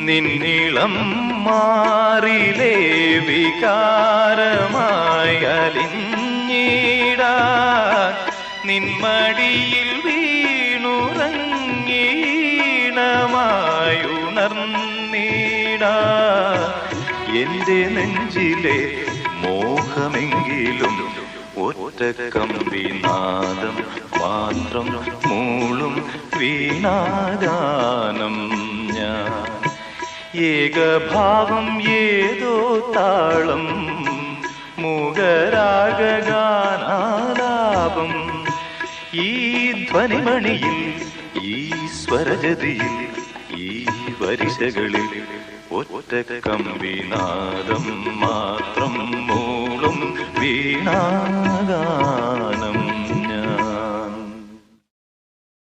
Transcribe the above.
നിന്നിളം മാറിലേ വികാരമായി അലിഞ്ഞിടാ. നിന്മടിയിൽ വീണുറങ്ങീണമായുണർന്നീടാ എന്റെ നെഞ്ചിലെ മോഹമെങ്കിലും ഒറ്റ കമ്പിനാദം മാത്രം മൂളും വീണാഗാനം ഏകഭാവം ഏതോ താളം മുഖരാഗാനാലാപം ഈ ധ്വനിമണിയിൽ ഈ സ്വരജതിയിൽ ഈ വരിശകളിൽ ഒറ്റ കമ്പിനാദം മാത്രം മൂളും വീണാഗാനം